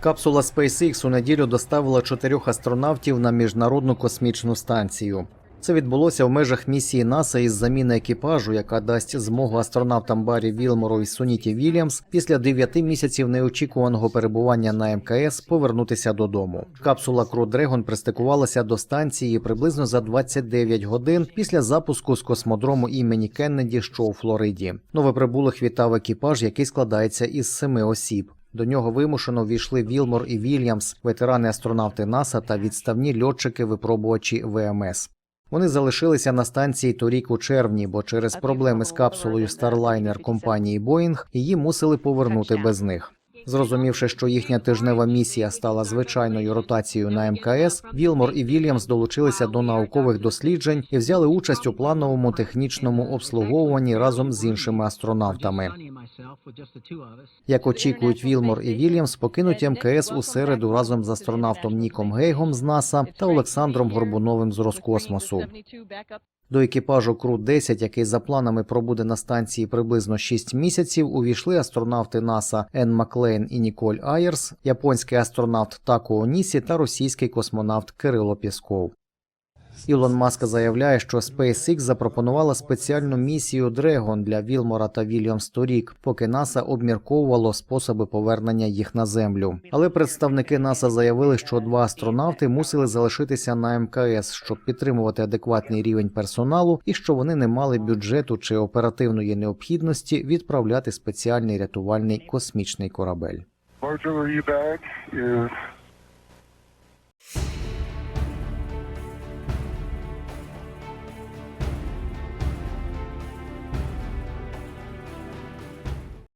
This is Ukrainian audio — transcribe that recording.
Капсула SpaceX у неділю доставила чотирьох астронавтів на міжнародну космічну станцію. Це відбулося в межах місії НАСА із заміни екіпажу, яка дасть змогу астронавтам Баррі Вілмору і Суніті Вільямс після 9 місяців неочікуваного перебування на МКС повернутися додому. Капсула Crew Dragon пристикувалася до станції приблизно за 29 годин після запуску з космодрому імені Кеннеді, що у Флориді. Новоприбулих вітав екіпаж, який складається із семи осіб. До нього вимушено ввійшли Вілмор і Вільямс, ветерани-астронавти НАСА та відставні льотчики-випробувачі ВМС. Вони залишилися на станції торік у червні, бо через проблеми з капсулою Starliner компанії Boeing її мусили повернути без них. Зрозумівши, що їхня тижнева місія стала звичайною ротацією на МКС, Вілмор і Вільямс долучилися до наукових досліджень і взяли участь у плановому технічному обслуговуванні разом з іншими астронавтами. Як очікують Вілмор і Вільямс, покинуть МКС у середу разом з астронавтом Ніком Гейгом з НАСА та Олександром Горбуновим з Роскосмосу. До екіпажу Кру 10, який за планами пробуде на станції приблизно 6 місяців, увійшли астронавти НАСА Енн Маклейн і Ніколь Айерс, японський астронавт Тако Онісі та російський космонавт Кирило Пісков. Ілон Маск заявляє, що SpaceX запропонувала спеціальну місію Dragon для Вілмора та Вільямс торік, поки НАСА обмірковувало способи повернення їх на землю. Але представники НАСА заявили, що два астронавти мусили залишитися на МКС, щоб підтримувати адекватний рівень персоналу, і що вони не мали бюджету чи оперативної необхідності відправляти спеціальний рятувальний космічний корабель.